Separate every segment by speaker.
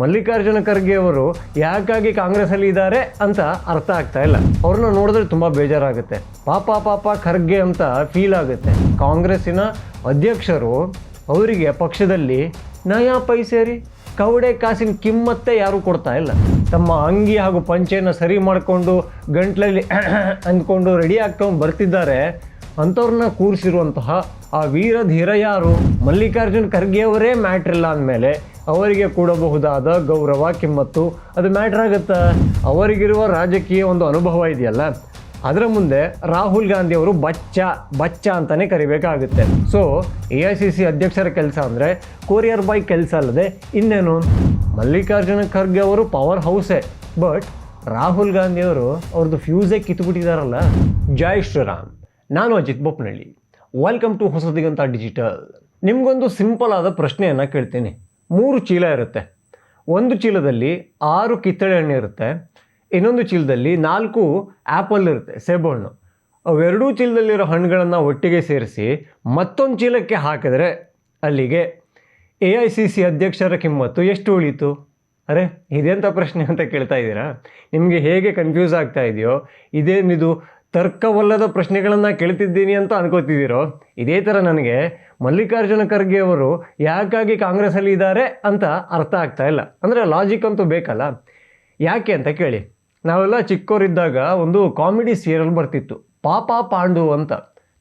Speaker 1: ಮಲ್ಲಿಕಾರ್ಜುನ ಖರ್ಗೆ ಅವರು ಯಾಕಾಗಿ ಕಾಂಗ್ರೆಸ್ ಅಲ್ಲಿ ಇದ್ದಾರೆ ಅಂತ ಅರ್ಥ ಆಗ್ತಾ ಇಲ್ಲ. ಅವ್ರನ್ನ ನೋಡಿದ್ರೆ ತುಂಬಾ ಬೇಜಾರಾಗುತ್ತೆ. ಪಾಪ ಪಾಪ ಖರ್ಗೆ ಅಂತ ಫೀಲ್ ಆಗುತ್ತೆ. ಕಾಂಗ್ರೆಸ್ಸಿನ ಅಧ್ಯಕ್ಷರು ಅವರಿಗೆ ಪಕ್ಷದಲ್ಲಿ ನಯಾ ಪೈಸೇರಿ ಕವಡೆ ಕಾಸಿನ ಕಿಮ್ಮತ್ತೆ ಯಾರು ಕೊಡ್ತಾ ಇಲ್ಲ. ತಮ್ಮ ಅಂಗಿ ಹಾಗೂ ಪಂಚೆಯನ್ನು ಸರಿ ಮಾಡಿಕೊಂಡು ಗಂಟ್ಲಲ್ಲಿ ಅಂದ್ಕೊಂಡು ರೆಡಿ ಆಗ್ಕೊಂಡು ಬರ್ತಿದ್ದಾರೆ. ಅಂಥವ್ರನ್ನ ಕೂರಿಸಿರುವಂತಹ ಆ ವೀರ ಧೀರ ಯಾರು? ಮಲ್ಲಿಕಾರ್ಜುನ್ ಖರ್ಗೆ ಅವರೇ ಮ್ಯಾಟ್ರ್ ಇಲ್ಲ ಅಂದಮೇಲೆ ಅವರಿಗೆ ಕೂಡಬಹುದಾದ ಗೌರವ, ಕಿಮ್ಮತ್ತು ಅದು ಮ್ಯಾಟ್ರ್ ಆಗುತ್ತೆ? ಅವರಿಗಿರುವ ರಾಜಕೀಯ ಒಂದು ಅನುಭವ ಇದೆಯಲ್ಲ. ಅದರ ಮುಂದೆ ರಾಹುಲ್ ಗಾಂಧಿ ಅವರು ಬಚ್ಚ ಬಚ್ಚ ಅಂತಲೇ ಕರಿಬೇಕಾಗುತ್ತೆ. So A I C C ಅಧ್ಯಕ್ಷರ ಕೆಲಸ ಅಂದರೆ ಕೊರಿಯರ್ ಬಾಯ್ ಕೆಲಸ ಅಲ್ಲದೆ ಇನ್ನೇನು? ಮಲ್ಲಿಕಾರ್ಜುನ ಖರ್ಗೆ ಅವರು ಪವರ್ ಹೌಸೇ ಬಟ್ ರಾಹುಲ್ ಗಾಂಧಿ ಅವರು ಅವ್ರದ್ದು ಫ್ಯೂಸೇ ಕಿತ್ತುಬಿಟ್ಟಿದಾರಲ್ಲ ಜೈ ಶ್ರೀರಾಮ್. ನಾನು Ajith Bopnalli. Welcome to Hosadiganta digital ನಿಮಗೊಂದು ಸಿಂಪಲ್ ಆದ ಪ್ರಶ್ನೆಯನ್ನು ಕೇಳ್ತೀನಿ. ಮೂರು ಚೀಲ ಇರುತ್ತೆ. ಒಂದು ಚೀಲದಲ್ಲಿ ಆರು ಕಿತ್ತಳೆ ಹಣ್ಣು ಇರುತ್ತೆ. ಇನ್ನೊಂದು ಚೀಲದಲ್ಲಿ ನಾಲ್ಕು ಆ್ಯಪಲ್ ಇರುತ್ತೆ, ಸೇಬುಹಣ್ಣು. ಅವೆರಡೂ ಚೀಲದಲ್ಲಿರೋ ಹಣ್ಣುಗಳನ್ನು ಒಟ್ಟಿಗೆ ಸೇರಿಸಿ ಮತ್ತೊಂದು ಚೀಲಕ್ಕೆ ಹಾಕಿದರೆ ಅಲ್ಲಿಗೆ ಎ ಐ ಸಿ ಸಿ ಅಧ್ಯಕ್ಷರ ಕಿಮ್ಮತ್ತು ಎಷ್ಟು ಉಳೀತು ಅರೆ ಇದೆಂಥ ಪ್ರಶ್ನೆ ಅಂತ ಕೇಳ್ತಾ ಇದ್ದೀರಾ? ನಿಮಗೆ ಹೇಗೆ ಕನ್ಫ್ಯೂಸ್ ಆಗ್ತಾ ಇದೆಯೋ, ಇದೇನಿದು ತರ್ಕವಲ್ಲದ ಪ್ರಶ್ನೆಗಳನ್ನು ಕೇಳ್ತಿದ್ದೀನಿ ಅಂತ ಅನ್ಕೋತಿದ್ದೀರೋ? ಇದೇ ಥರ ನನಗೆ ಮಲ್ಲಿಕಾರ್ಜುನ ಖರ್ಗೆ ಅವರು ಯಾಕಾಗಿ ಕಾಂಗ್ರೆಸ್ಸಲ್ಲಿ ಇದ್ದಾರೆ ಅಂತ ಅರ್ಥ ಆಗ್ತಾ ಇಲ್ಲ. ಅಂದರೆ ಲಾಜಿಕ್ ಅಂತೂ ಬೇಕಲ್ಲ. ಯಾಕೆ ಅಂತ ಕೇಳಿ. ನಾವೆಲ್ಲ ಚಿಕ್ಕವರಿದ್ದಾಗ ಒಂದು ಕಾಮಿಡಿ ಸೀರಿಯಲ್ ಬರ್ತಿತ್ತು. ಪಾಪ ಪಾಂಡು ಅಂತ.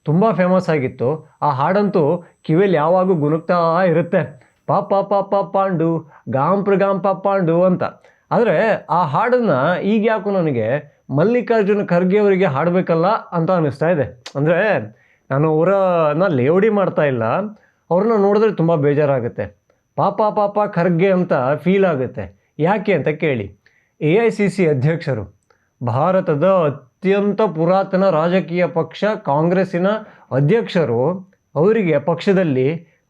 Speaker 1: ತುಂಬ ಫೇಮಸ್ ಆಗಿತ್ತು. ಆ ಹಾಡಂತೂ ಕಿವಿಯಲ್ಲಿ ಯಾವಾಗೂ ಗುನುಗ್ತಾ ಇರುತ್ತೆ. ಪಾಪ ಪಾಪ ಪಾಂಡು, ಗಾಂಪ್ರ ಗಾಂಪ ಪಾಂಡು ಅಂತ. ಆದರೆ ಆ ಹಾಡನ್ನು ಈಗ ಯಾಕೋ ನನಗೆ ಮಲ್ಲಿಕಾರ್ಜುನ ಖರ್ಗೆ ಅವರಿಗೆ ಹಾಡಬೇಕಲ್ಲ ಅಂತ ಅನ್ನಿಸ್ತಾ ಇದೆ. ಅಂದರೆ ನಾನು ಅವರನ್ನ ಲೇವಡಿ ಮಾಡ್ತಾ ಇಲ್ಲ. ಅವ್ರನ್ನ ನೋಡಿದ್ರೆ ತುಂಬ ಬೇಜಾರಾಗುತ್ತೆ. ಪಾಪ ಪಾಪ ಖರ್ಗೆ ಅಂತ ಫೀಲ್ ಆಗುತ್ತೆ. ಯಾಕೆ ಅಂತ ಕೇಳಿ. ಎ ಐ ಸಿ ಸಿ ಅಧ್ಯಕ್ಷರು, ಭಾರತದ ಅತ್ಯಂತ ಪುರಾತನ ರಾಜಕೀಯ ಪಕ್ಷ ಕಾಂಗ್ರೆಸ್ಸಿನ ಅಧ್ಯಕ್ಷರು, ಅವರಿಗೆ ಪಕ್ಷದಲ್ಲಿ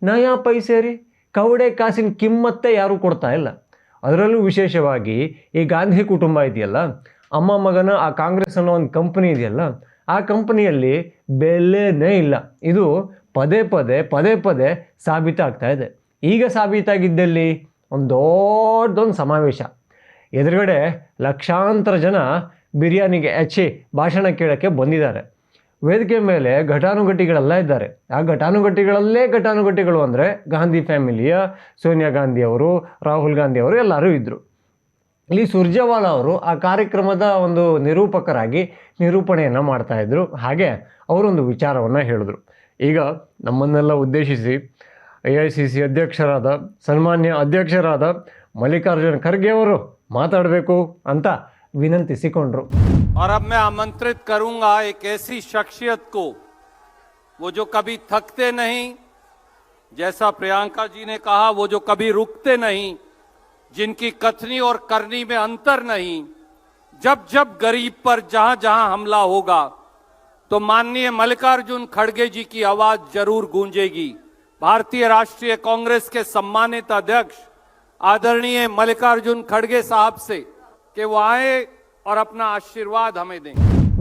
Speaker 1: ನಯಾ ಪೈಸೇರಿ ಕವಡೆ ಕಾಸಿನ ಕಿಮ್ಮತ್ತೆ ಯಾರೂ ಕೊಡ್ತಾ ಇಲ್ಲ. ಅದರಲ್ಲೂ ವಿಶೇಷವಾಗಿ ಈ ಗಾಂಧಿ ಕುಟುಂಬ ಇದೆಯಲ್ಲ ಅಮ್ಮ ಮಗನ ಆ ಕಾಂಗ್ರೆಸ್ ಅನ್ನೋ ಒಂದು ಕಂಪನಿ ಇದೆಯಲ್ಲ, ಆ ಕಂಪನಿಯಲ್ಲಿ ಬೆಲೆನೇ ಇಲ್ಲ. ಇದು ಪದೇ ಪದೇ ಪದೇ ಪದೇ ಸಾಬೀತಾಗ್ತಾ ಇದೆ. ಈಗ ಸಾಬೀತಾಗಿದ್ದಲ್ಲಿ ಒಂದು ದೊಡ್ಡದೊಂದು ಸಮಾವೇಶ. ಎದುರುಗಡೆ ಲಕ್ಷಾಂತರ ಜನ ಬಿರಿಯಾನಿಗೆ ಹೆಚ್ಚಿ ಭಾಷಣ ಕೇಳೋಕ್ಕೆ ಬಂದಿದ್ದಾರೆ. ವೇದಿಕೆ ಮೇಲೆ ಘಟಾನುಘಟಿಗಳೆಲ್ಲ ಇದ್ದಾರೆ. ಆ ಘಟಾನುಘಟಿಗಳಲ್ಲೇ ಘಟಾನುಘಟಿಗಳು ಅಂದರೆ ಗಾಂಧಿ ಫ್ಯಾಮಿಲಿಯ ಸೋನಿಯಾ ಗಾಂಧಿ ಅವರು, ರಾಹುಲ್ ಗಾಂಧಿ ಅವರು ಎಲ್ಲರೂ ಇದ್ದರು ಇಲ್ಲಿ ಸುರ್ಜೇವಾಲಾ ಅವರು ಆ ಕಾರ್ಯಕ್ರಮದ ಒಂದು ನಿರೂಪಕರಾಗಿ ನಿರೂಪಣೆಯನ್ನು ಮಾಡ್ತಾಯಿದ್ರು ಹಾಗೆ ಅವರೊಂದು ವಿಚಾರವನ್ನು ಹೇಳಿದ್ರು ಈಗ ನಮ್ಮನ್ನೆಲ್ಲ ಉದ್ದೇಶಿಸಿ ಎ ಐ ಸಿ ಸಿ ಅಧ್ಯಕ್ಷರಾದ ಸನ್ಮಾನ್ಯ ಅಧ್ಯಕ್ಷರಾದ ಮಲ್ಲಿಕಾರ್ಜುನ ಖರ್ಗೆ ಅವರು ಮಾತಾಡಬೇಕು ಅಂತ ವಿನಂತಿಸಿಕೊಂಡ್ರು
Speaker 2: और अब मैं आमंत्रित करूंगा एक ऐसी शख्सियत को वो जो कभी थकते नहीं जैसा प्रियंका जी ने कहा वो जो कभी रुकते नहीं जिनकी कथनी और करनी में अंतर नहीं जब जब गरीब पर जहां जहां हमला होगा तो माननीय मल्लिकार्जुन खड़गे जी की आवाज जरूर गूंजेगी भारतीय राष्ट्रीय कांग्रेस के सम्मानित अध्यक्ष आदरणीय मल्लिकार्जुन खड़गे साहब से कि वो आए और अपना आशीर्वाद हमें दें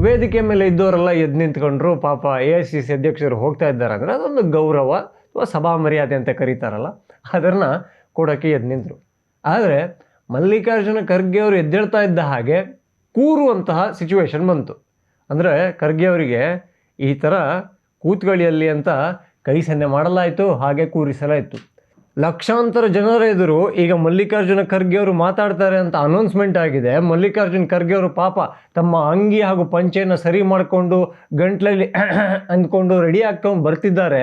Speaker 1: ವೇದಿಕೆ ಮೇಲೆ ಇದ್ದವರೆಲ್ಲ ಎದ್ದು ನಿಂತ್ಕೊಂಡ್ರು ಪಾಪ ಎ ಐ ಸಿ ಸಿ ಅಧ್ಯಕ್ಷರು ಹೋಗ್ತಾ ಇದ್ದಾರೆ ಅಂದರೆ ಅದೊಂದು ಗೌರವ ಅಥವಾ ಸಭಾ ಮರ್ಯಾದೆ ಅಂತ ಕರೀತಾರಲ್ಲ ಅದನ್ನು ಕೊಡೋಕ್ಕೆ ಎದ್ದು ನಿಂತರು ಆದರೆ ಮಲ್ಲಿಕಾರ್ಜುನ ಖರ್ಗೆ ಅವರು ಎದ್ದೇಳ್ತಾ ಇದ್ದ ಹಾಗೆ ಕೂರುವಂತಹ ಸಿಚುವೇಶನ್ ಬಂತು. ಅಂದರೆ ಖರ್ಗೆ ಅವರಿಗೆ ಈ ಥರ ಕೂತ್ಗಳಿಯಲ್ಲಿ ಅಂತ ಕೈ ಸನ್ನೆ ಮಾಡಲಾಯಿತು, ಹಾಗೆ ಕೂರಿಸಲಾಯಿತು. ಲಕ್ಷಾಂತರ ಜನರ ಎದುರು ಈಗ ಮಲ್ಲಿಕಾರ್ಜುನ ಖರ್ಗೆ ಅವರು ಮಾತಾಡ್ತಾರೆ ಅಂತ ಅನೌನ್ಸ್ಮೆಂಟ್ ಆಗಿದೆ. ಮಲ್ಲಿಕಾರ್ಜುನ ಖರ್ಗೆ ಅವರು ಪಾಪ ತಮ್ಮ ಅಂಗಿ ಹಾಗೂ ಪಂಚೆಯನ್ನು ಸರಿ ಮಾಡಿಕೊಂಡು ಗಂಟ್ಲಲ್ಲಿ ಅಂದ್ಕೊಂಡು ರೆಡಿ ಆಗ್ಕೊಂಡು ಬರ್ತಿದ್ದಾರೆ.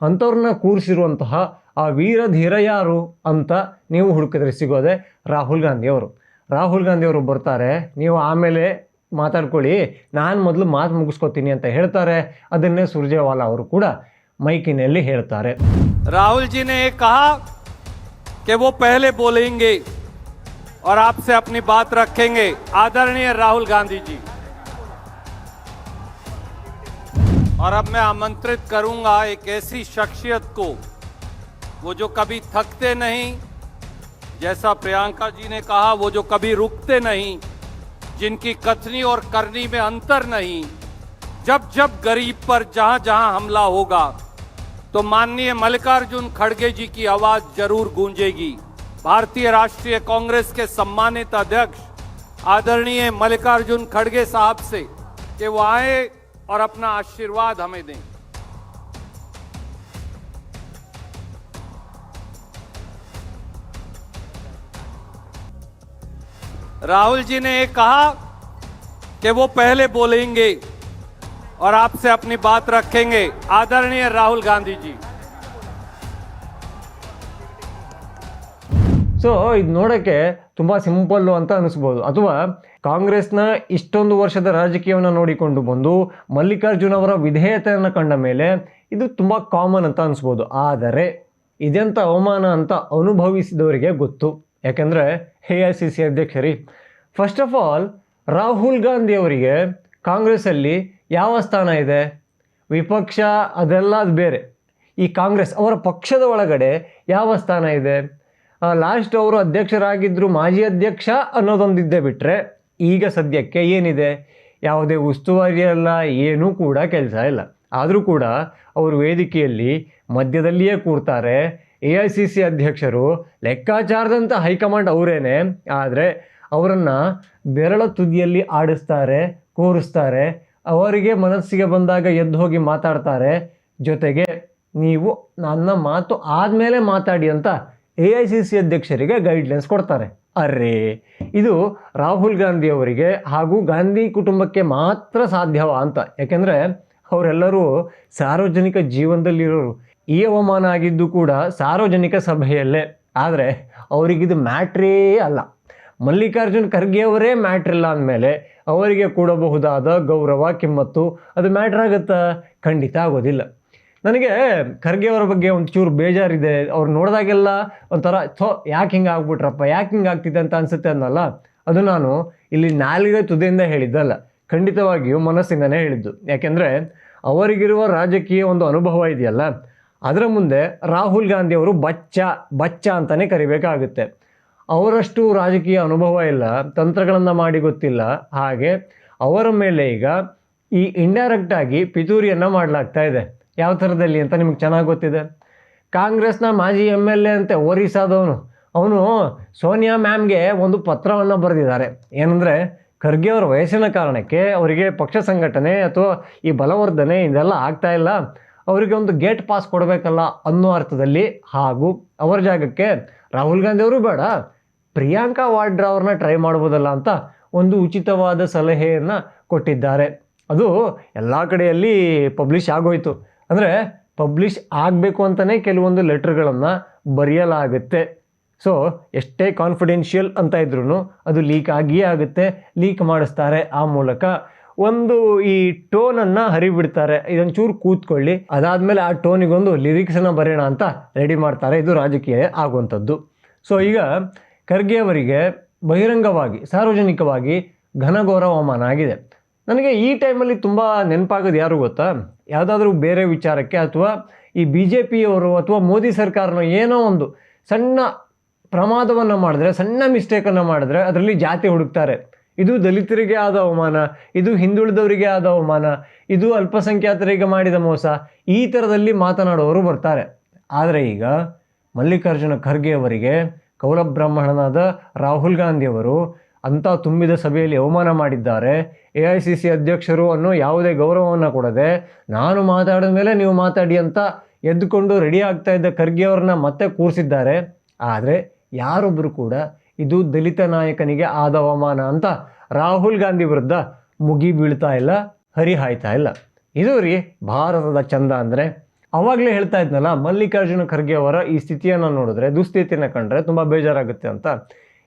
Speaker 1: ಅಂಥವ್ರನ್ನ ಕೂರಿಸಿರುವಂತಹ ಆ ವೀರ ಧೀರ ಯಾರು ಅಂತ ನೀವು ಹುಡುಕಿದ್ರೆ ಸಿಗೋದೆ ರಾಹುಲ್ ಗಾಂಧಿ ಅವರು ರಾಹುಲ್ ಗಾಂಧಿ ಅವರು ಬರ್ತಾರೆ ನೀವು ಆಮೇಲೆ ಮಾತಾಡ್ಕೊಳ್ಳಿ ನಾನು ಮೊದಲು ಮಾತು ಮುಗಿಸ್ಕೊತೀನಿ ಅಂತ ಹೇಳ್ತಾರೆ ಅದನ್ನೇ ಸುರ್ಜೇವಾಲಾ ಅವರು ಕೂಡ ಮೈಕಿನಲ್ಲಿ ಹೇಳ್ತಾರೆ
Speaker 2: राहुल जी ने ये कहा कि वो पहले बोलेंगे और आपसे अपनी बात रखेंगे आदरणीय राहुल गांधी जी और अब मैं आमंत्रित करूंगा एक ऐसी शख्सियत को वो जो कभी थकते नहीं, जैसा प्रियंका जी ने कहा, वो जो कभी रुकते नहीं, जिनकी कथनी और करनी में अंतर नहीं, जब जब गरीब पर जहाँ जहाँ हमला होगा तो माननीय मल्लिकार्जुन खड़गे जी की आवाज़ ज़रूर गूंजेगी। भारतीय राष्ट्रीय कांग्रेस के सम्मानित अध्यक्ष, आदरणीय मल्लिकार्जुन खड़गे साहब से, कि वो आए और अपना आशीर्वाद हमें दें। राहुल जी ने ये कहा कि वो पहले बोलेंगे और आपसे अपनी बात रखेंगे आदरणीय राहुल गांधी जी
Speaker 1: ಸೊ ಇದು ನೋಡೋಕ್ಕೆ ತುಂಬ ಸಿಂಪಲ್ಲು ಅಂತ ಅನಿಸ್ಬೋದು ಅಥವಾ ಕಾಂಗ್ರೆಸ್ನ ಇಷ್ಟೊಂದು ವರ್ಷದ ರಾಜಕೀಯವನ್ನು ನೋಡಿಕೊಂಡು ಬಂದು ಮಲ್ಲಿಕಾರ್ಜುನ್ ಅವರ ವಿಧೇಯತೆಯನ್ನು ಕಂಡ ಮೇಲೆ ಇದು ತುಂಬ ಕಾಮನ್ ಅಂತ ಅನಿಸ್ಬೋದು ಆದರೆ ಇದೆಂಥ ಅವಮಾನ ಅಂತ ಅನುಭವಿಸಿದವರಿಗೆ ಗೊತ್ತು ಯಾಕೆಂದರೆ A I C C ಅಧ್ಯಕ್ಷರಿ first of all Rahul Gandhi ಅವರಿಗೆ ಕಾಂಗ್ರೆಸ್ಸಲ್ಲಿ ಯಾವ ಸ್ಥಾನ ಇದೆ? ವಿಪಕ್ಷ ಅದೆಲ್ಲ ಅದು ಬೇರೆ. ಈ ಕಾಂಗ್ರೆಸ್ ಅವರ ಪಕ್ಷದ ಒಳಗಡೆ ಯಾವ ಸ್ಥಾನ ಇದೆ? ಲಾಸ್ಟ್ ಅವರು ಅಧ್ಯಕ್ಷರಾಗಿದ್ದರು ಮಾಜಿ ಅಧ್ಯಕ್ಷ ಅನ್ನೋದೊಂದಿದ್ದೇ ಬಿಟ್ಟರೆ ಈಗ ಸದ್ಯಕ್ಕೆ ಏನಿದೆ? ಯಾವುದೇ ಉಸ್ತುವಾರಿ ಅಲ್ಲ, ಏನೂ ಕೂಡ ಕೆಲಸ ಇಲ್ಲ. ಆದರೂ ಕೂಡ ಅವರು ವೇದಿಕೆಯಲ್ಲಿ ಮಧ್ಯದಲ್ಲಿಯೇ ಕೂರ್ತಾರೆ. ಎ ಐ ಸಿ ಸಿ ಅಧ್ಯಕ್ಷರು ಲೆಕ್ಕಾಚಾರದಂಥ ಹೈಕಮಾಂಡ್ ಅವರೇನೆ, ಆದರೆ ಅವರನ್ನು ಬೆರಳ ತುದಿಯಲ್ಲಿ ಆಡಿಸ್ತಾರೆ, ಕೂರಿಸ್ತಾರೆ, ಅವರಿಗೆ ಮನಸ್ಸಿಗೆ ಬಂದಾಗ ಎದ್ದು ಹೋಗಿ ಮಾತಾಡ್ತಾರೆ. ಜೊತೆಗೆ ನೀವು ನನ್ನ ಮಾತು ಆದಮೇಲೆ ಮಾತಾಡಿ ಅಂತ ಎ ಐ ಸಿ ಸಿ ಅಧ್ಯಕ್ಷರಿಗೆ ಗೈಡ್ಲೈನ್ಸ್ ಕೊಡ್ತಾರೆ. ಅರೇ, ಇದು ರಾಹುಲ್ ಗಾಂಧಿ ಅವರಿಗೆ ಹಾಗೂ ಗಾಂಧಿ ಕುಟುಂಬಕ್ಕೆ ಮಾತ್ರ ಸಾಧ್ಯವಾ ಅಂತ. ಯಾಕೆಂದರೆ ಅವರೆಲ್ಲರೂ ಸಾರ್ವಜನಿಕ ಜೀವನದಲ್ಲಿರೋರು. ಈ ಅವಮಾನ ಆಗಿದ್ದು ಕೂಡ ಸಾರ್ವಜನಿಕ ಸಭೆಯಲ್ಲೇ. ಆದರೆ ಅವರಿಗಿದು ಮ್ಯಾಟ್ರೇ ಅಲ್ಲ. ಮಲ್ಲಿಕಾರ್ಜುನ್ ಖರ್ಗೆ ಅವರೇ ಮ್ಯಾಟ್ರ್ ಇಲ್ಲ ಅಂದಮೇಲೆ ಅವರಿಗೆ ಕೊಡಬಹುದಾದ ಗೌರವ, ಕಿಮ್ಮತ್ತು ಅದು ಮ್ಯಾಟ್ರ್ ಆಗುತ್ತಾ? ಖಂಡಿತ ಆಗೋದಿಲ್ಲ. ನನಗೆ ಖರ್ಗೆ ಅವರ ಬಗ್ಗೆ ಒಂಚೂರು ಬೇಜಾರಿದೆ. ಅವ್ರು ನೋಡಿದಾಗೆಲ್ಲ ಒಂಥರ, ಥೋ, ಯಾಕೆ ಹಿಂಗೆ ಆಗ್ಬಿಟ್ರಪ್ಪ, ಯಾಕೆ ಹಿಂಗೆ ಆಗ್ತಿದೆ ಅಂತ ಅನಿಸುತ್ತೆ ಅನ್ನಲ್ಲ. ಅದು ನಾನು ಇಲ್ಲಿ ನಾಲಿಗೆ ತುದಿಯಿಂದ ಹೇಳಿದ್ದಲ್ಲ. ಖಂಡಿತವಾಗಿಯೂ ಮನಸ್ಸಿಂದನೇ ಹೇಳಿದ್ದು. ಯಾಕೆಂದರೆ ಅವರಿಗಿರುವ ರಾಜಕೀಯ ಒಂದು ಅನುಭವ ಇದೆಯಲ್ಲ. ಅದರ ಮುಂದೆ ರಾಹುಲ್ ಗಾಂಧಿ ಅವರು ಬಚ್ಚ ಬಚ್ಚ ಅಂತಲೇ ಕರಿಬೇಕಾಗುತ್ತೆ. ಅವರಷ್ಟು ರಾಜಕೀಯ ಅನುಭವ ಇಲ್ಲ, ತಂತ್ರಗಳನ್ನು ಮಾಡಿ ಗೊತ್ತಿಲ್ಲ. ಹಾಗೆ ಅವರ ಮೇಲೆ ಈಗ ಈ ಇಂಡೈರೆಕ್ಟಾಗಿ ಪಿತೂರಿಯನ್ನು ಮಾಡಲಾಗ್ತಾ ಇದೆ. ಯಾವ ಥರದಲ್ಲಿ ಅಂತ ನಿಮಗೆ ಚೆನ್ನಾಗಿ ಗೊತ್ತಿದೆ? ಕಾಂಗ್ರೆಸ್ನ ಮಾಜಿ ಎಂ ಎಲ್ ಎ ಅಂತೆ ಒರಿಸ್ಸಾದವನು ಅವನು ಸೋನಿಯಾ ಮ್ಯಾಮ್ಗೆ ಒಂದು ಪತ್ರವನ್ನು ಬರೆದಿದ್ದಾರೆ. ಏನಂದರೆ, ಖರ್ಗೆ ಅವರ ವಯಸ್ಸಿನ ಕಾರಣಕ್ಕೆ ಅವರಿಗೆ ಪಕ್ಷ ಸಂಘಟನೆ ಅಥವಾ ಈ ಬಲವರ್ಧನೆ ಇದೆಲ್ಲ ಆಗ್ತಾ ಇಲ್ಲ. ಅವರಿಗೆ ಒಂದು ಗೇಟ್ ಪಾಸ್ ಕೊಡಬೇಕಲ್ಲ ಅನ್ನೋ ಅರ್ಥದಲ್ಲಿ ಹಾಗೂ ಅವರ ಜಾಗಕ್ಕೆ ರಾಹುಲ್ ಗಾಂಧಿ ಅವರು ಬೇಡ, ಪ್ರಿಯಾಂಕಾ ವಾಡ್ರಾ ಅವ್ರನ್ನ ಟ್ರೈ ಮಾಡ್ಬೋದಲ್ಲ ಅಂತ ಒಂದು ಉಚಿತವಾದ ಸಲಹೆಯನ್ನು ಕೊಟ್ಟಿದ್ದಾರೆ. ಅದು ಎಲ್ಲ ಕಡೆಯಲ್ಲಿ ಪಬ್ಲಿಷ್ ಆಗೋಯ್ತು. ಅಂದರೆ ಪಬ್ಲಿಷ್ ಆಗಬೇಕು ಅಂತಲೇ ಕೆಲವೊಂದು ಲೆಟ್ರ್ಗಳನ್ನು ಬರೆಯಲಾಗುತ್ತೆ. ಸೊ ಎಷ್ಟೇ ಕಾನ್ಫಿಡೆನ್ಷಿಯಲ್ ಅಂತ ಇದ್ರೂ ಅದು ಲೀಕ್ ಆಗಿಯೇ ಆಗುತ್ತೆ. ಲೀಕ್ ಮಾಡಿಸ್ತಾರೆ ಆ ಮೂಲಕ ಒಂದು ಈ ಟೋನನ್ನು ಹರಿಬಿಡ್ತಾರೆ. ಇದೊಂಚೂರು ಕೂತ್ಕೊಳ್ಳಿ. ಅದಾದಮೇಲೆ ಆ ಟೋನಿಗೊಂದು ಲಿರಿಕ್ಸನ್ನು ಬರೆಯೋಣ ಅಂತ ರೆಡಿ ಮಾಡ್ತಾರೆ. ಇದು ರಾಜಕೀಯ ಆಗುವಂಥದ್ದು. ಸೊ ಈಗ ಖರ್ಗೆ ಅವರಿಗೆ ಬಹಿರಂಗವಾಗಿ, ಸಾರ್ವಜನಿಕವಾಗಿ ಘನಘೋರ ಅವಮಾನ ಆಗಿದೆ. ನನಗೆ ಈ ಟೈಮಲ್ಲಿ ತುಂಬ ನೆನಪಾಗೋದು ಯಾರು ಗೊತ್ತಾ? ಯಾವುದಾದ್ರೂ ಬೇರೆ ವಿಚಾರಕ್ಕೆ ಅಥವಾ ಈ ಬಿ ಜೆ ಪಿಯವರು ಅಥವಾ ಮೋದಿ ಸರ್ಕಾರನ ಏನೋ ಒಂದು ಸಣ್ಣ ಪ್ರಮಾದವನ್ನು ಮಾಡಿದ್ರೆ, ಸಣ್ಣ ಮಿಸ್ಟೇಕನ್ನು ಮಾಡಿದ್ರೆ ಅದರಲ್ಲಿ ಜಾತಿ ಹುಡುಕ್ತಾರೆ. ಇದು ದಲಿತರಿಗೆ ಆದ ಅವಮಾನ, ಇದು ಹಿಂದುಳಿದವರಿಗೆ ಆದ ಅವಮಾನ, ಇದು ಅಲ್ಪಸಂಖ್ಯಾತರಿಗೆ ಮಾಡಿದ ಮೋಸ, ಈ ಥರದಲ್ಲಿ ಮಾತನಾಡುವವರು ಬರ್ತಾರೆ. ಆದರೆ ಈಗ ಮಲ್ಲಿಕಾರ್ಜುನ ಖರ್ಗೆ ಅವರಿಗೆ ಕೌಲಬ್ರಾಹ್ಮಣನಾದ ರಾಹುಲ್ ಗಾಂಧಿಯವರು ಅಂಥ ತುಂಬಿದ ಸಭೆಯಲ್ಲಿ ಅವಮಾನ ಮಾಡಿದ್ದಾರೆ. ಎ ಐ ಸಿ ಸಿ ಅಧ್ಯಕ್ಷರು ಅನ್ನೋ ಯಾವುದೇ ಗೌರವವನ್ನು ಕೊಡದೆ, ನಾನು ಮಾತಾಡಿದ ಮೇಲೆ ನೀವು ಮಾತಾಡಿ ಅಂತ ಎದ್ದುಕೊಂಡು ರೆಡಿ ಆಗ್ತಾ ಇದ್ದ ಖರ್ಗೆ ಅವ್ರನ್ನ ಮತ್ತೆ ಕೂರಿಸಿದ್ದಾರೆ. ಆದರೆ ಯಾರೊಬ್ಬರು ಕೂಡ ಇದು ದಲಿತ ನಾಯಕನಿಗೆ ಆದ ಅವಮಾನ ಅಂತ ರಾಹುಲ್ ಗಾಂಧಿ ವಿರುದ್ಧ ಮುಗಿ ಬೀಳ್ತಾ ಇಲ್ಲ, ಹರಿಹಾಯ್ತಾ ಇಲ್ಲ. ಇದು ರೀ ಭಾರತದ ಚಂದ ಅಂದರೆ. ಅವಾಗಲೇ ಹೇಳ್ತಾ ಇದ್ನಲ್ಲ, ಮಲ್ಲಿಕಾರ್ಜುನ ಖರ್ಗೆ ಅವರ ಈ ಸ್ಥಿತಿಯನ್ನು ನೋಡಿದ್ರೆ, ದುಸ್ಥಿತಿಯನ್ನು ಕಂಡ್ರೆ ತುಂಬ ಬೇಜಾರಾಗುತ್ತೆ ಅಂತ.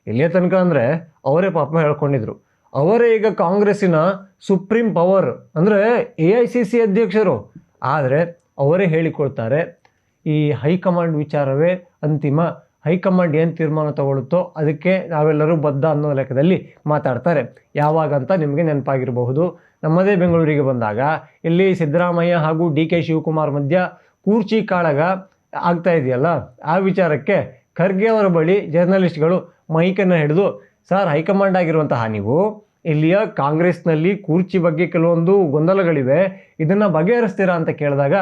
Speaker 1: ಇಲ್ಲಿಯ ತನಕ ಅಂದರೆ ಅವರೇ ಪಾಪ ಹೇಳ್ಕೊಂಡಿದ್ರು. ಅವರೇ ಈಗ ಕಾಂಗ್ರೆಸ್ಸಿನ ಸುಪ್ರೀಂ ಪವರ್ ಅಂದರೆ ಎ ಐ ಸಿ ಸಿ ಅಧ್ಯಕ್ಷರು. ಆದರೆ ಅವರೇ ಹೇಳಿಕೊಳ್ತಾರೆ, ಈ ಹೈಕಮಾಂಡ್ ವಿಚಾರವೇ ಅಂತಿಮ ಹೈಕಮಾಂಡ್ ಏನು ತೀರ್ಮಾನ ತಗೊಳುತ್ತೋ ಅದಕ್ಕೆ ನಾವೆಲ್ಲರೂ ಬದ್ಧ ಅನ್ನೋ ಲೆಕ್ಕದಲ್ಲಿ ಮಾತಾಡ್ತಾರೆ. ಯಾವಾಗ ಅಂತ ನಿಮಗೆ ನೆನಪಾಗಿರಬಹುದು. ನಮ್ಮದೇ ಬೆಂಗಳೂರಿಗೆ ಬಂದಾಗ ಇಲ್ಲಿ ಸಿದ್ದರಾಮಯ್ಯ ಹಾಗೂ ಡಿ ಕೆ ಶಿವಕುಮಾರ್ ಮಧ್ಯ ಕೂರ್ಚಿ ಕಾಳಗ ಆಗ್ತಾ ಇದೆಯಲ್ಲ, ಆ ವಿಚಾರಕ್ಕೆ ಖರ್ಗೆ ಅವರ ಬಳಿ ಜರ್ನಲಿಸ್ಟ್ಗಳು ಮೈಕನ್ನು ಹಿಡಿದು, ಸರ್, ಹೈಕಮಾಂಡ್ ಆಗಿರುವಂತಹ ನೀವು ಇಲ್ಲಿಯ ಕಾಂಗ್ರೆಸ್ನಲ್ಲಿ ಕೂರ್ಚಿ ಬಗ್ಗೆ ಕೆಲವೊಂದು ಗೊಂದಲಗಳಿವೆ, ಇದನ್ನು ಬಗೆಹರಿಸ್ತೀರಾ? ಅಂತ ಕೇಳಿದಾಗ,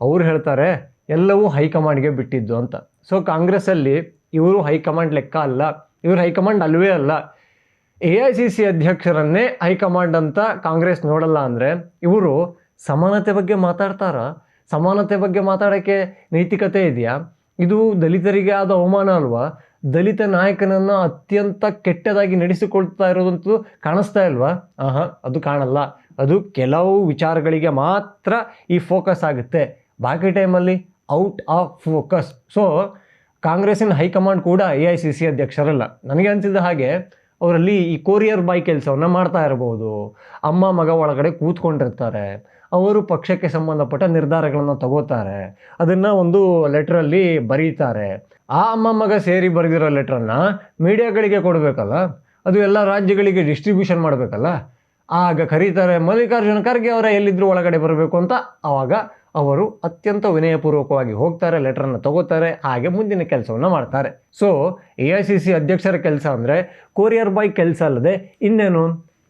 Speaker 1: ಅವ್ರು ಹೇಳ್ತಾರೆ, ಎಲ್ಲವೂ ಹೈಕಮಾಂಡ್ಗೆ ಬಿಟ್ಟಿದ್ದು ಅಂತ. ಸೊ ಕಾಂಗ್ರೆಸ್ಸಲ್ಲಿ ಇವರು ಹೈಕಮಾಂಡ್ ಲೆಕ್ಕ ಅಲ್ಲ, ಇವರು ಹೈಕಮಾಂಡ್ ಅಲ್ವೇ ಅಲ್ಲ. ಎ ಐ ಸಿ ಸಿ ಅಧ್ಯಕ್ಷರನ್ನೇ ಹೈಕಮಾಂಡ್ ಅಂತ ಕಾಂಗ್ರೆಸ್ ನೋಡಲ್ಲ ಅಂದರೆ ಇವರು ಸಮಾನತೆ ಬಗ್ಗೆ ಮಾತಾಡ್ತಾರ? ಸಮಾನತೆ ಬಗ್ಗೆ ಮಾತಾಡೋಕ್ಕೆ ನೈತಿಕತೆ ಇದೆಯಾ? ಇದು ದಲಿತರಿಗೆ ಆದ ಅವಮಾನ ಅಲ್ವಾ? ದಲಿತ ನಾಯಕನನ್ನು ಅತ್ಯಂತ ಕೆಟ್ಟದಾಗಿ ನಡೆಸಿಕೊಳ್ತಾ ಇರೋದಂತೂ ಕಾಣಿಸ್ತಾ ಇಲ್ವಾ? ಆಹಾ, ಅದು ಕಾಣಲ್ಲ. ಅದು ಕೆಲವು ವಿಚಾರಗಳಿಗೆ ಮಾತ್ರ ಈ ಫೋಕಸ್ ಆಗುತ್ತೆ. ಬಾಕಿ ಟೈಮಲ್ಲಿ ಔಟ್ ಆಫ್ ಫೋಕಸ್. ಸೊ ಕಾಂಗ್ರೆಸ್ಸಿನ ಹೈಕಮಾಂಡ್ ಕೂಡ ಎ ಐ ಸಿ ಸಿ ಅಧ್ಯಕ್ಷರಲ್ಲ. ನನಗೆ ಅನಿಸಿದ ಹಾಗೆ, ಅವರಲ್ಲಿ ಈ ಕೊರಿಯರ್ ಬಾಯ್ ಕೆಲಸವನ್ನು ಮಾಡ್ತಾ ಇರಬಹುದು ಅಮ್ಮ, ಮಗ ಒಳಗಡೆ ಕೂತ್ಕೊಂಡಿರ್ತಾರೆ. ಅವರು ಪಕ್ಷಕ್ಕೆ ಸಂಬಂಧಪಟ್ಟ ನಿರ್ಧಾರಗಳನ್ನು ತಗೋತಾರೆ. ಅದನ್ನು ಒಂದು ಲೆಟ್ರಲ್ಲಿ ಬರೀತಾರೆ. ಆ ಅಮ್ಮ, ಮಗ ಸೇರಿ ಬರೆದಿರೋ ಲೆಟ್ರನ್ನು ಮೀಡಿಯಾಗಳಿಗೆ ಕೊಡಬೇಕಲ್ಲ? ಅದು ಎಲ್ಲ ರಾಜ್ಯಗಳಿಗೆ ಡಿಸ್ಟ್ರಿಬ್ಯೂಷನ್ ಮಾಡಬೇಕಲ್ಲ? ಆಗ ಕರೀತಾರೆ ಮಲ್ಲಿಕಾರ್ಜುನ ಖರ್ಗೆ ಅವರ ಎಲ್ಲಿದ್ದರೂ ಒಳಗಡೆ ಬರಬೇಕು ಅಂತ ಆವಾಗ ಅವರು ಅತ್ಯಂತ ವಿನಯಪೂರ್ವಕವಾಗಿ ಹೋಗ್ತಾರೆ, ಲೆಟ್ರನ್ನು ತಗೋತಾರೆ, ಹಾಗೆ ಮುಂದಿನ ಕೆಲಸವನ್ನು ಮಾಡ್ತಾರೆ. So A I C C ಅಧ್ಯಕ್ಷರ ಕೆಲಸ ಅಂದರೆ ಕೊರಿಯರ್ ಬಾಯ್ ಕೆಲಸ ಅಲ್ಲದೆ ಇನ್ನೇನು?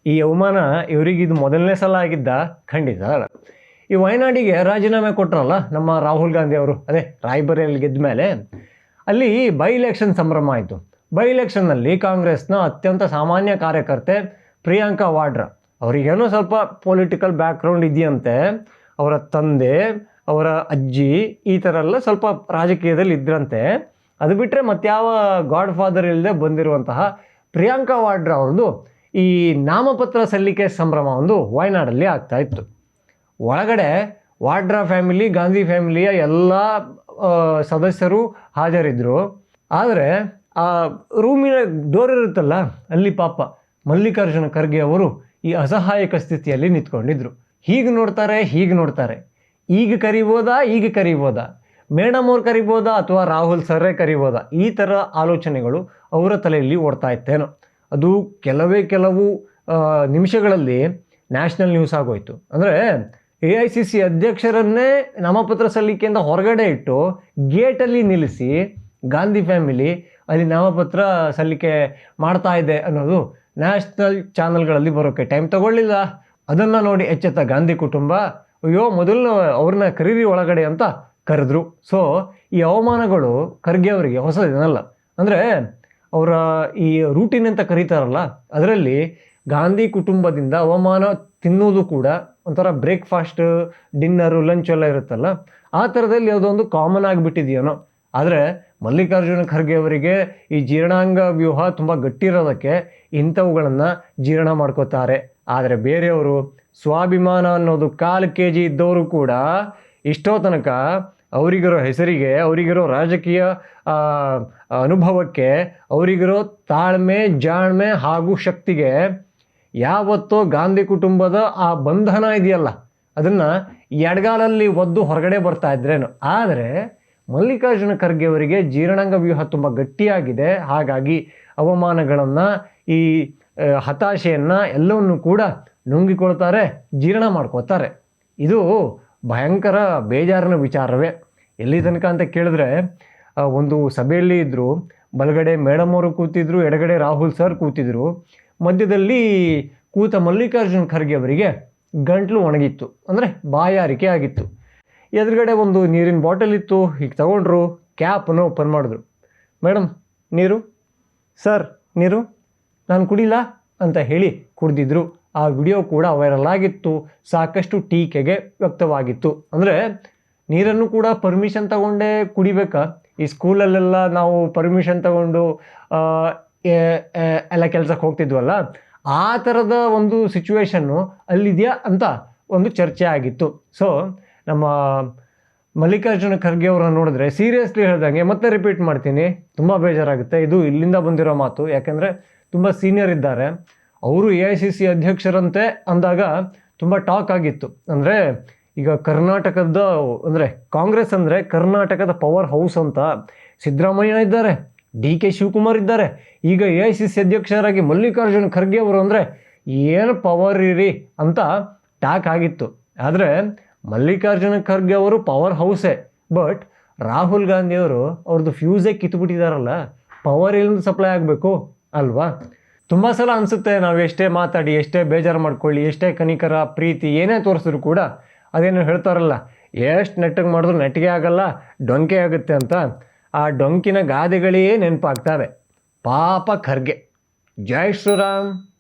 Speaker 1: ಈ ಅವಮಾನ ಇವರಿಗೆ ಇದು ಮೊದಲನೇ ಸಲ ಆಗಿದ್ದ ಖಂಡಿತ. ಈ ವಯನಾಡಿಗೆ ರಾಜೀನಾಮೆ ಕೊಟ್ಟರಲ್ಲ ನಮ್ಮ ರಾಹುಲ್ ಗಾಂಧಿ ಅವರು, ಅದೇ ರಾಯ್ಬರೇಲಿ ಗೆದ್ದ ಮೇಲೆ, ಅಲ್ಲಿ ಬೈ ಇಲೆಕ್ಷನ್ ಸಂಭ್ರಮ ಆಯಿತು. ಬೈ ಇಲೆಕ್ಷನ್ನಲ್ಲಿ ಕಾಂಗ್ರೆಸ್ನ ಅತ್ಯಂತ ಸಾಮಾನ್ಯ ಕಾರ್ಯಕರ್ತೆ ಪ್ರಿಯಾಂಕಾ ವಾಡ್ರಾ. ಅವರಿಗೇನೋ ಸ್ವಲ್ಪ ಪೊಲಿಟಿಕಲ್ ಬ್ಯಾಕ್ಗ್ರೌಂಡ್ ಇದೆಯಂತೆ. ಅವರ ತಂದೆ, ಅವರ ಅಜ್ಜಿ ಈ ಥರ ಎಲ್ಲ ಸ್ವಲ್ಪ ರಾಜಕೀಯದಲ್ಲಿ ಇದ್ರಂತೆ. ಅದು ಬಿಟ್ಟರೆ ಮತ್ಯಾವ ಗಾಡ್ ಫಾದರ್ ಇಲ್ಲದೆ ಬಂದಿರುವಂತಹ ಪ್ರಿಯಾಂಕಾ ವಾಡ್ರಾ ಅವ್ರದ್ದು ಈ ನಾಮಪತ್ರ ಸಲ್ಲಿಕೆ ಸಂಭ್ರಮ ಒಂದು ವಾಯ್ನಾಡಲ್ಲಿ ಆಗ್ತಾ ಇತ್ತು. ಒಳಗಡೆ ವಾಡ್ರಾ ಫ್ಯಾಮಿಲಿ, ಗಾಂಧಿ ಫ್ಯಾಮಿಲಿಯ ಎಲ್ಲ ಸದಸ್ಯರು ಹಾಜರಿದ್ದರು ಆದರೆ ಆ ರೂಮಿನ ಡೋರ್ ಇರುತ್ತಲ್ಲ, ಅಲ್ಲಿ ಪಾಪ ಮಲ್ಲಿಕಾರ್ಜುನ ಖರ್ಗೆ ಅವರು ಈ ಅಸಹಾಯಕ ಸ್ಥಿತಿಯಲ್ಲಿ ನಿಂತ್ಕೊಂಡಿದ್ರು. ಹೀಗೆ ನೋಡ್ತಾರೆ ಹೀಗೆ ನೋಡ್ತಾರೆ. ಈಗ ಕರಿಬೋದಾ ಈಗ ಕರಿಬೋದಾ? ಮೇಡಮ್ ಅವ್ರು ಕರಿಬೋದಾ ಅಥವಾ ರಾಹುಲ್ ಸರ್ರೇ ಕರಿಬೋದಾ? ಈ ಥರ ಆಲೋಚನೆಗಳು ಅವರ ತಲೆಯಲ್ಲಿ ಓಡ್ತಾ ಇತ್ತೇನೋ. ಅದು ಕೆಲವೇ ಕೆಲವು ನಿಮಿಷಗಳಲ್ಲಿ ನ್ಯಾಷನಲ್ ನ್ಯೂಸ್ ಆಗೋಯ್ತು. ಅಂದರೆ ಎ ಐ ಸಿ ಸಿ ಅಧ್ಯಕ್ಷರನ್ನೇ ನಾಮಪತ್ರ ಸಲ್ಲಿಕೆಯಿಂದ ಹೊರಗಡೆ ಇಟ್ಟು ಗೇಟಲ್ಲಿ ನಿಲ್ಲಿಸಿ ಗಾಂಧಿ ಫ್ಯಾಮಿಲಿ ಅಲ್ಲಿ ನಾಮಪತ್ರ ಸಲ್ಲಿಕೆ ಮಾಡ್ತಾ ಇದೆ ಅನ್ನೋದು ನ್ಯಾಷನಲ್ ಚಾನಲ್ಗಳಲ್ಲಿ ಬರೋಕ್ಕೆ ಟೈಮ್ ತಗೊಳ್ಳಿಲ್ಲ. ಅದನ್ನು ನೋಡಿ ಎಚ್ಚೆತ್ತ ಗಾಂಧಿ ಕುಟುಂಬ, ಅಯ್ಯೋ, ಮೊದಲು ಅವ್ರನ್ನ ಕರೀರಿ ಒಳಗಡೆ ಅಂತ ಕರೆದ್ರು. ಸೊ ಈ ಅವಮಾನಗಳು ಖರ್ಗೆ ಅವರಿಗೆ ಹೊಸದೇನಲ್ಲ. ಅಂದರೆ ಅವರ ಈ ರೂಟೀನ್ ಅಂತ ಕರೀತಾರಲ್ಲ, ಅದರಲ್ಲಿ ಗಾಂಧಿ ಕುಟುಂಬದಿಂದ ಅವಮಾನ ತಿನ್ನೋದು ಕೂಡ ಒಂಥರ ಬ್ರೇಕ್ಫಾಸ್ಟ್ ಡಿನ್ನರು ಲಂಚ್ ಎಲ್ಲ ಇರುತ್ತಲ್ಲ, ಆ ಥರದಲ್ಲಿ ಯಾವುದೋ ಒಂದು ಕಾಮನ್ ಆಗಿಬಿಟ್ಟಿದೆಯೇನೋ. ಆದರೆ ಮಲ್ಲಿಕಾರ್ಜುನ ಖರ್ಗೆ ಅವರಿಗೆ ಈ ಜೀರ್ಣಾಂಗ ವ್ಯೂಹ ತುಂಬ ಗಟ್ಟಿರೋದಕ್ಕೆ ಇಂಥವುಗಳನ್ನು ಜೀರ್ಣ ಮಾಡ್ಕೋತಾರೆ. ಆದರೆ ಬೇರೆಯವರು ಸ್ವಾಭಿಮಾನ ಅನ್ನೋದು ಕಾಲು ಕೆ ಜಿ ಇದ್ದವರು ಕೂಡ ಇಷ್ಟೋ ತನಕ ಅವರಿಗಿರೋ ಹೆಸರಿಗೆ, ಅವರಿಗಿರೋ ರಾಜಕೀಯ ಅನುಭವಕ್ಕೆ, ಅವರಿಗಿರೋ ತಾಳ್ಮೆ, ಜಾಣ್ಮೆ ಹಾಗೂ ಶಕ್ತಿಗೆ ಯಾವತ್ತೋ ಗಾಂಧಿ ಕುಟುಂಬದ ಆ ಬಂಧನ ಇದೆಯಲ್ಲ, ಅದನ್ನು ಎಡಗಾಲಲ್ಲಿ ಒದ್ದು ಹೊರಗಡೆ ಬರ್ತಾ ಇದ್ರೇನು. ಆದರೆ ಮಲ್ಲಿಕಾರ್ಜುನ ಖರ್ಗೆ ಅವರಿಗೆ ಜೀರ್ಣಾಂಗ ವ್ಯೂಹ ತುಂಬ ಗಟ್ಟಿಯಾಗಿದೆ. ಹಾಗಾಗಿ ಅವಮಾನಗಳನ್ನು ಈ ಹತಾಶೆಯನ್ನು ಎಲ್ಲವನ್ನು ಕೂಡ ನುಂಗಿಕೊಳ್ತಾರೆ, ಜೀರ್ಣ ಮಾಡ್ಕೋತಾರೆ ಇದು ಭಯಂಕರ ಬೇಜಾರಿನ ವಿಚಾರವೇ. ಎಲ್ಲಿ ತನಕ ಅಂತ ಕೇಳಿದ್ರೆ ಒಂದು ಸಭೆಯಲ್ಲಿ ಇದ್ದರು ಬಲಗಡೆ ಮೇಡಮ್ ಅವರು ಕೂತಿದ್ರು, ಎಡಗಡೆ ರಾಹುಲ್ ಸರ್ ಕೂತಿದ್ರು, ಮಧ್ಯದಲ್ಲಿ ಕೂತ ಮಲ್ಲಿಕಾರ್ಜುನ ಖರ್ಗೆ ಅವರಿಗೆ ಗಂಟ್ಲು ಒಣಗಿತ್ತು. ಅಂದರೆ ಬಾಯಾರಿಕೆ ಆಗಿತ್ತು. ಎದುರುಗಡೆ ಒಂದು ನೀರಿನ ಬಾಟಲ್ ಇತ್ತು, ಹೀಗೆ ತಗೊಂಡ್ರು ಕ್ಯಾಪನ್ನು ಓಪನ್ ಮಾಡಿದ್ರು. ಮೇಡಮ್ ನೀರು? ಸರ್, ನೀರು? ನಾನು ಕುಡಿಲ್ಲ, ಅಂತ ಹೇಳಿ ಕುಡಿದಿದ್ರು. ಆ ವಿಡಿಯೋ ಕೂಡ ವೈರಲ್ ಆಗಿತ್ತು, ಸಾಕಷ್ಟು ಟೀಕೆಗೆ ವ್ಯಕ್ತವಾಗಿತ್ತು. ಅಂದರೆ, ನೀರನ್ನು ಕೂಡ ಪರ್ಮಿಷನ್ ತಗೊಂಡೇ ಕುಡಿಬೇಕಾ? ಈ ಸ್ಕೂಲಲ್ಲೆಲ್ಲ ನಾವು ಪರ್ಮಿಷನ್ ತಗೊಂಡು ಎಲ್ಲ ಕೆಲಸಕ್ಕೆ ಹೋಗ್ತಿದ್ವಲ್ಲ, ಆ ಥರದ ಒಂದು ಸಿಚುವೇಶನ್ನು ಅಲ್ಲಿದೆಯಾ ಅಂತ ಒಂದು ಚರ್ಚೆ ಆಗಿತ್ತು. ಸೊ ನಮ್ಮ ಮಲ್ಲಿಕಾರ್ಜುನ ಖರ್ಗೆ ಅವರನ್ನು ನೋಡಿದ್ರೆ ಸೀರಿಯಸ್ಲಿ ಹೇಳ್ದಂಗೆ, ಮತ್ತೆ ರಿಪೀಟ್ ಮಾಡ್ತೀನಿ, ತುಂಬ ಬೇಜಾರಾಗುತ್ತೆ. ಇದು ಇಲ್ಲಿಂದ ಬಂದಿರೋ ಮಾತು. ಯಾಕೆಂದರೆ ತುಂಬ ಸೀನಿಯರ್ ಇದ್ದಾರೆ. ಅವರು ಎ ಐ ಸಿ ಸಿ ಅಧ್ಯಕ್ಷರಂತೆ ಅಂದಾಗ ತುಂಬ ಟಾಕ್ ಆಗಿತ್ತು. ಅಂದರೆ ಈಗ ಕರ್ನಾಟಕದ, ಅಂದರೆ ಕಾಂಗ್ರೆಸ್ ಅಂದರೆ ಕರ್ನಾಟಕದ ಪವರ್ ಹೌಸ್ ಅಂತ ಸಿದ್ದರಾಮಯ್ಯ ಇದ್ದಾರೆ, ಡಿ ಕೆ ಶಿವಕುಮಾರ್ ಇದ್ದಾರೆ. ಈಗ ಎ ಐ ಸಿ ಸಿ ಅಧ್ಯಕ್ಷರಾಗಿ ಮಲ್ಲಿಕಾರ್ಜುನ ಖರ್ಗೆ ಅವರು ಅಂದರೆ ಏನು ಪವರ್ ಇರಿ ಅಂತ ಟಾಕ್ ಆಗಿತ್ತು. ಆದರೆ ಮಲ್ಲಿಕಾರ್ಜುನ ಖರ್ಗೆ ಅವರು ಪವರ್ ಹೌಸೇ ಬಟ್ ರಾಹುಲ್ ಗಾಂಧಿಯವರು ಅವ್ರದ್ದು ಫ್ಯೂಸೇ ಕಿತ್ಬಿಟ್ಟಿದಾರಲ್ಲ ಪವರ್ ಇಲ್ಲಿಂದ ಸಪ್ಲೈ ಆಗಬೇಕು ಅಲ್ವಾ? ತುಂಬ ಸಲ ಅನಿಸುತ್ತೆ ನಾವು ಎಷ್ಟೇ ಮಾತಾಡಿ, ಎಷ್ಟೇ ಬೇಜಾರು ಮಾಡ್ಕೊಳ್ಳಿ, ಎಷ್ಟೇ ಕನಿಕರ ಪ್ರೀತಿ ಏನೇ ತೋರಿಸಿದ್ರು ಕೂಡ ಅದೇನು ಹೇಳ್ತಾರಲ್ಲ, ಎಷ್ಟು ನೆಟ್ಟಗೆ ಮಾಡಿದ್ರು ನೆಟ್ಟಿಗೆ ಆಗಲ್ಲ, ಡೊಂಕೆ ಆಗುತ್ತೆ ಅಂತ. ಆ ಡೊಂಕಿನ ಗಾದೆಗಳೇ ನೆನಪಾಗ್ತವೆ. ಪಾಪ ಖರ್ಗೆ. ಜೈ ಶ್ರೀರಾಮ್.